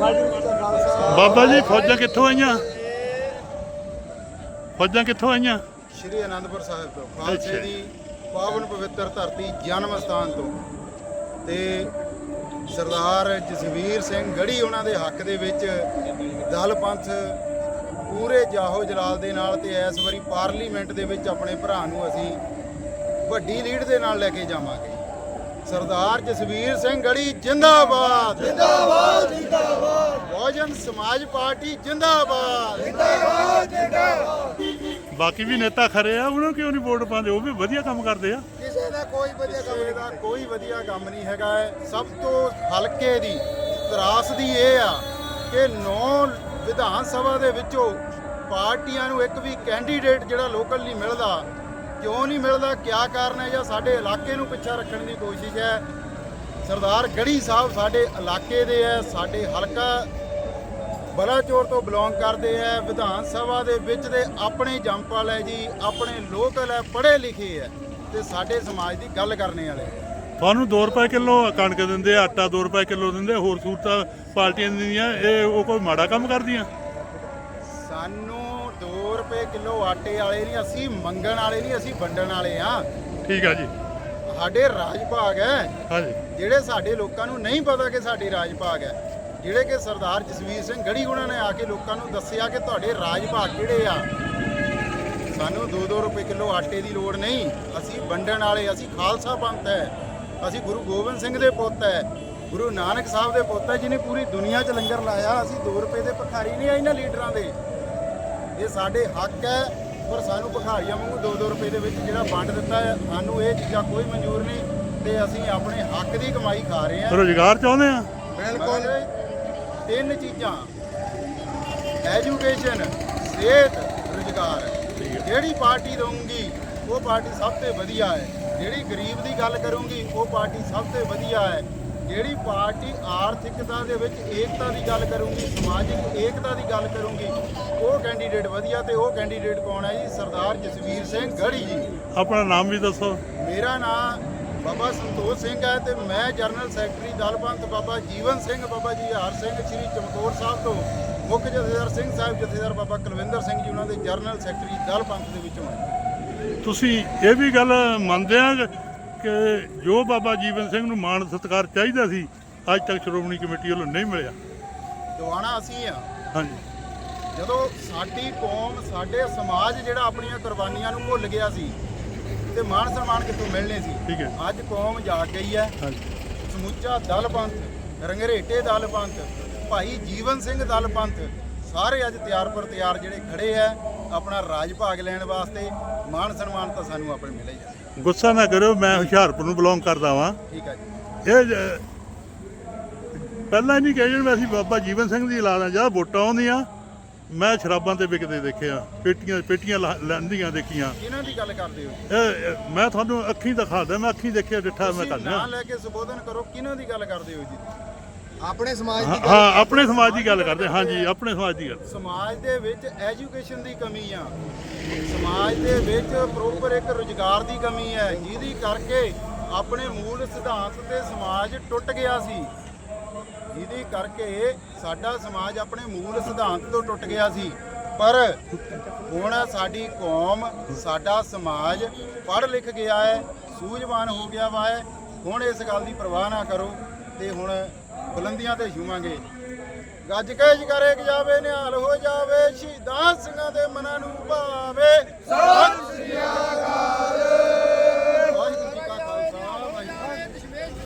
ਬਾਬਾ ਜੀ ਫੌਜਾਂ ਕਿੱਥੋਂ ਆਈਆਂ? ਫੌਜਾਂ ਕਿੱਥੋਂ ਆਈਆਂ? ਸ਼੍ਰੀ ਅਨੰਦਪੁਰ ਸਾਹਿਬ ਤੋਂ ਖਾਲਸੇ। ਦੀ ਪਾਵਨ ਪਵਿੱਤਰ ਧਰਤੀ ਜਨਮ ਸਥਾਨ ਤੋਂ। ਤੇ ਸਰਦਾਰ ਜਸਵੀਰ ਸਿੰਘ ਗੜੀ ਉਹਨਾਂ ਦੇ ਹੱਕ ਦੇ ਵਿੱਚ ਦਲ ਪੰਥ ਪੂਰੇ ਜਾਹੋ ਜਲਾਲ ਦੇ ਨਾਲ ਤੇ ਇਸ ਵਾਰੀ ਪਾਰਲੀਮੈਂਟ ਦੇ ਵਿੱਚ ਆਪਣੇ ਭਰਾ ਨੂੰ ਅਸੀਂ ਵੱਡੀ ਲੀਡ ਦੇ ਨਾਲ ਲੈ ਕੇ ਜਾਵਾਂਗੇ। ਸਰਦਾਰ ਜਸਵੀਰ ਸਿੰਘ ਗੜੀ ਜਿੰਦਾਬਾਦ ਜਿੰਦਾਬਾਦ। ਸਮਾਜ ਪਾਰਟੀ ਜਿੰਦਾਬਾਦ। ਬਾਕੀ ਵੀ ਨੇਤਾ ਖਰੇ ਆ ਉਹਨਾਂ ਕਿਉਂ ਨਹੀਂ ਵੋਟ ਪਾਉਂਦੇ? ਉਹ ਵੀ ਵਧੀਆ ਕੰਮ ਕਰਦੇ ਆ। ਕਿਸੇ ਦਾ ਕੋਈ ਵਧੀਆ ਕੰਮ ਦਾ ਕੋਈ ਵਧੀਆ ਕੰਮ ਨਹੀਂ ਹੈਗਾ। ਸਭ ਤੋਂ ਹਲਕੇ ਦੀ ਤਰਾਸਦੀ ਇਹ ਆ ਕਿ ਨੌ ਵਿਧਾਨ ਸਭਾ ਦੇ ਵਿੱਚੋਂ ਪਾਰਟੀਆਂ ਨੂੰ ਇੱਕ ਵੀ ਕੈਂਡੀਡੇਟ ਜਿਹੜਾ ਲੋਕਲ ਨਹੀਂ ਮਿਲਦਾ ਕਿਉਂ ਨਹੀਂ ਮਿਲਦਾ ਕਿਆ ਕਾਰਨ ਹੈ ਜਾਂ ਸਾਡੇ ਇਲਾਕੇ ਨੂੰ ਪਿੱਛਾ ਰੱਖਣ ਦੀ ਕੋਸ਼ਿਸ਼ ਹੈ? ਸਰਦਾਰ ਗੜੀ ਸਾਹਿਬ ਸਾਡੇ ਇਲਾਕੇ ਦੇ ਹੈ ਸਾਡੇ ਹਲਕਾ ਬਲਾਚੌਰ ਤੋਂ ਬਿਲੋਂਗ ਕਰਦੇ ਆ ਵਿਧਾਨ ਸਭਾ ਦੇ ਵਿੱਚ ਦੇ ਆਪਣੇ ਜੰਪਲ ਹੈ ਜੀ ਆਪਣੇ ਲੋਕਲ ਹੈ ਪੜ੍ਹੇ ਲਿਖੇ ਹੈ ਤੇ ਸਾਡੇ ਸਮਾਜ ਦੀ ਗੱਲ ਕਰਨੇ ਵਾਲੇ ਤੁਹਾਨੂੰ 2 ਰੁਪਏ ਕਿਲੋ ਕਣਕ ਦਿੰਦੇ ਆ ਆਟਾ 2 ਰੁਪਏ ਕਿਲੋ ਦਿੰਦੇ ਹੋਰ ਸਹੂਲਤਾਂ ਪਾਰਟੀਆਂ ਦਿੰਦੀਆਂ ਇਹ ਉਹ ਕੋਈ ਮਾੜਾ ਕੰਮ ਕਰਦੀਆਂ? ਸਾਨੂੰ 2 ਰੁਪਏ ਕਿਲੋ ਆਟੇ ਵਾਲੇ ਨਹੀਂ ਅਸੀਂ ਮੰਗਣ ਵਾਲੇ ਨਹੀਂ ਅਸੀਂ ਵੰਡਣ ਵਾਲੇ ਆ। ਠੀਕ ਆ ਜੀ। ਸਾਡੇ ਰਾਜ ਭਾਗ ਹੈ। ਹਾਂਜੀ। ਜਿਹੜੇ ਸਾਡੇ ਲੋਕਾਂ ਨੂੰ ਨਹੀਂ ਪਤਾ ਕਿ ਸਾਡੇ ਰਾਜ ਭਾਗ ਹੈ ਜਿਹੜੇ ਕਿ ਸਰਦਾਰ ਜਸਵੀਰ ਸਿੰਘ ਗੜੀ ਉਹਨਾਂ ਨੇ ਆ ਕੇ ਲੋਕਾਂ ਨੂੰ ਦੱਸਿਆ ਕਿ ਤੁਹਾਡੇ ਰਾਜ ਭਾਗ ਕਿਹੜੇ ਆ? ਸਾਨੂੰ 2-2 ਰੁਪਏ ਕਿਲੋ ਆਟੇ ਦੀ ਲੋੜ ਨਹੀਂ। ਅਸੀਂ ਵੰਡਣ ਵਾਲੇ ਅਸੀਂ ਖਾਲਸਾ ਪੰਥ ਹੈ। ਅਸੀਂ ਗੁਰੂ ਗੋਬਿੰਦ ਸਿੰਘ ਦੇ ਪੁੱਤ ਹੈ। ਗੁਰੂ ਨਾਨਕ ਸਾਹਿਬ ਦੇ ਪੁੱਤ ਹੈ ਜਿਨੇ ਪੂਰੀ ਦੁਨੀਆ 'ਚ ਲੰਗਰ ਲਾਇਆ। ਅਸੀਂ 2 ਰੁਪਏ ਦੇ ਭਿਖਾਰੀ ਨਹੀਂ ਆ ਇਹਨਾਂ ਲੀਡਰਾਂ ਦੇ। ਇਹ ਸਾਡੇ ਹੱਕ ਹੈ ਪਰ ਸਾਨੂੰ ਭਿਖਾਰੀਆਂ ਵਾਂਗੂ 2-2 ਰੁਪਏ ਦੇ ਵਿੱਚ ਜਿਹੜਾ ਵੰਡ ਦਿੱਤਾ ਹੈ ਸਾਨੂੰ ਇਹ ਚੀਜ਼ਾਂ ਕੋਈ ਮਨਜ਼ੂਰ ਨਹੀਂ ਤੇ ਅਸੀਂ ਆਪਣੇ ਹੱਕ ਦੀ ਕਮਾਈ ਖਾ ਰਹੇ ਹਾਂ। ਰੋਜ਼ਗਾਰ ਚਾਹੁੰਦੇ ਆ ਬਿਲਕੁਲ। ਤਿੰਨ ਚੀਜ਼ਾਂ। ਐਜੂਕੇਸ਼ਨ ਸਿਹਤ ਰੁਜ਼ਗਾਰ। ਜਿਹੜੀ ਪਾਰਟੀ ਦਊਂਗੀ ਉਹ ਪਾਰਟੀ ਸਭ ਤੋਂ ਵਧੀਆ ਹੈ। ਜਿਹੜੀ ਗਰੀਬ ਦੀ ਗੱਲ ਕਰੂੰਗੀ ਉਹ ਪਾਰਟੀ ਸਭ ਤੋਂ ਵਧੀਆ ਹੈ। ਜਿਹੜੀ ਪਾਰਟੀ ਆਰਥਿਕਤਾ ਦੇ ਵਿੱਚ ਏਕਤਾ ਦੀ ਗੱਲ ਕਰੂੰਗੀ ਸਮਾਜਿਕ ਏਕਤਾ ਦੀ ਗੱਲ ਕਰੂੰਗੀ ਉਹ ਕੈਂਡੀਡੇਟ ਵਧੀਆ ਤੇ ਉਹ ਕੈਂਡੀਡੇਟ ਕੌਣ ਹੈ ਜੀ? ਸਰਦਾਰ ਜਸਵੀਰ ਸਿੰਘ ਗੜੀ ਜੀ। ਆਪਣਾ ਨਾਮ ਵੀ ਦੱਸੋ। ਮੇਰਾ ਨਾਮ ਬਾਬਾ ਸੰਤੋਖ ਸਿੰਘ ਹੈ ਤੇ ਮੈਂ ਜਨਰਲ ਸੈਕਟਰੀ ਦਲਪੰਥ ਬਾਬਾ ਜੀਵਨ ਸਿੰਘ ਬਾਬਾ ਜੀ ਹਾਰ ਸਿੰਘ ਸ੍ਰੀ ਚਮਕੌਰ ਸਾਹਿਬ ਤੋਂ ਮੁੱਖ ਜਥੇਦਾਰ ਸਿੰਘ ਸਾਹਿਬ ਜਥੇਦਾਰ ਬਾਬਾ ਕੁਲਵਿੰਦਰ ਸਿੰਘ ਜੀ ਉਹਨਾਂ ਦੇ ਜਨਰਲ ਸੈਕਟਰੀ ਦਲਪੰਥ ਦੇ ਵਿੱਚੋਂ ਹਾਂ ਤੁਸੀਂ ਇਹ ਵੀ ਗੱਲ ਮੰਨਦੇ ਆ ਕਿ ਜੋ ਬਾਬਾ ਜੀਵਨ ਸਿੰਘ ਨੂੰ ਮਾਣ ਸਤਿਕਾਰ ਚਾਹੀਦਾ ਸੀ ਅੱਜ ਤੱਕ ਸ਼੍ਰੋਮਣੀ ਕਮੇਟੀ ਵੱਲੋਂ ਨਹੀਂ ਮਿਲਿਆ। ਦਿਵਾਣਾ ਅਸੀਂ ਆ। ਹਾਂਜੀ। ਜਦੋਂ ਸਾਡੀ ਕੌਮ ਸਾਡੇ ਸਮਾਜ ਜਿਹੜਾ ਆਪਣੀਆਂ ਕੁਰਬਾਨੀਆਂ ਨੂੰ ਭੁੱਲ ਗਿਆ ਸੀ ਤੇ ਮਾਣ ਸਨਮਾਨ ਕਿੱਥੋਂ ਮਿਲਣੇ ਸੀ? ਠੀਕ ਹੈ। ਅੱਜ ਕੌਮ ਜਾਗ ਗਈ ਹੈ। ਹਾਂਜੀ। ਸਮੁੱਚਾ ਦਲ ਪੰਥ ਰੰਗਰੇਟੇ ਦਲ ਪੰਥ ਭਾਈ ਜੀਵਨ ਸਿੰਘ ਦਲ ਪੰਥ ਸਾਰੇ ਅੱਜ ਤਿਆਰ ਪਰ ਤਿਆਰ ਜਿਹੜੇ ਖੜੇ ਆ ਆਪਣਾ ਰਾਜ ਭਾਗ ਲੈਣ ਵਾਸਤੇ ਮਾਣ ਸਨਮਾਨ ਤਾਂ ਸਾਨੂੰ ਆਪਣੇ ਮਿਲੇ ਹੀ ਆ। ਗੁੱਸਾ ਨਾ ਕਰਿਓ ਮੈਂ ਹੁਸ਼ਿਆਰਪੁਰ ਨੂੰ ਬਿਲੋਂਗ ਕਰਦਾ ਵਾਂ। ਠੀਕ ਆ ਜੀ। ਇਹ ਪਹਿਲਾਂ ਹੀ ਨਹੀਂ ਕਹੇ ਜਣ ਅਸੀਂ ਬਾਬਾ ਜੀਵਨ ਸਿੰਘ ਦੀ ਲਾਣਾ ਜਾਂ ਵੋਟਾਂ ਆਉਂਦੀਆਂ ਮੈਂ ਸ਼ਰਾਬਾਂ ਤੇ ਵਿਕਦੇ ਦੇਖਿਆ ਪੇਟੀਆਂ ਪੇਟੀਆਂ ਲੈਂਦੀਆਂ ਦੇਖੀਆਂ। ਕਿਹਨਾਂ ਦੀ ਗੱਲ ਕਰਦੇ ਹੋ? ਜੀ? ਇਹ ਮੈਂ ਤੁਹਾਨੂੰ ਅੱਖੀਂ ਦਿਖਾਦਾ ਮੈਂ ਅੱਖੀਂ ਦੇਖਿਆ ਡਿੱਠਾ ਮੈਂ ਕਰਦਾ ਨਾਂ ਲੈ ਕੇ ਸੰਬੋਧਨ ਕਰੋ ਕਿਹਨਾਂ ਦੀ ਗੱਲ ਕਰਦੇ ਹੋ ਜੀ? ਆਪਣੇ ਸਮਾਜ ਹਾਂ ਦੀ ਹਾਂ, ਆਪਣੇ ਸਮਾਜ ਦੀ ਗੱਲ ਕਰਦੇ ਹਾਂਜੀ ਆਪਣੇ ਸਮਾਜ ਦੀ ਗੱਲ। ਸਮਾਜ ਦੇ ਵਿੱਚ ਐਜੂਕੇਸ਼ਨ ਦੀ ਕਮੀ ਆ। ਸਮਾਜ ਦੇ ਵਿੱਚ ਪ੍ਰੋਪਰ ਇੱਕ ਰੁਜ਼ਗਾਰ ਦੀ ਕਮੀ ਹੈ ਜਿਹਦੀ ਕਰਕੇ ਆਪਣੇ ਮੂਲ ਸਿਧਾਂਤ ਤੇ ਸਮਾਜ ਟੁੱਟ ਗਿਆ ਸੀ। ਜਿਹਦੀ ਕਰਕੇ ਸਾਡਾ ਸਮਾਜ ਆਪਣੇ ਮੂਲ ਸਿਧਾਂਤ ਤੋਂ ਟੁੱਟ ਗਿਆ ਸੀ। ਪਰ ਹੁਣ ਸਾਡੀ ਕੌਮ, ਸਾਡਾ ਸਮਾਜ ਪੜ੍ਹ ਲਿਖ ਗਿਆ ਹੈ, ਸੂਝਵਾਨ ਹੋ ਗਿਆ ਵਾ ਹੈ। ਹੁਣ ਇਸ ਗੱਲ ਦੀ ਪਰਵਾਹ ਨਾ ਕਰੋ ਤੇ ਹੁਣ ਬੁਲੰਦੀਆਂ ਤੇ ਛੂਵਾਂਗੇ। ਗੱਜ ਕੇ ਜਗਰੇ ਜਾਵੇ, ਨਿਹਾਲ ਹੋ ਜਾਵੇ, ਸ਼ਹੀਦਾਂ ਸਿੰਘਾਂ ਦੇ ਮਨਾਂ ਨੂੰ ਭਾਵੇ।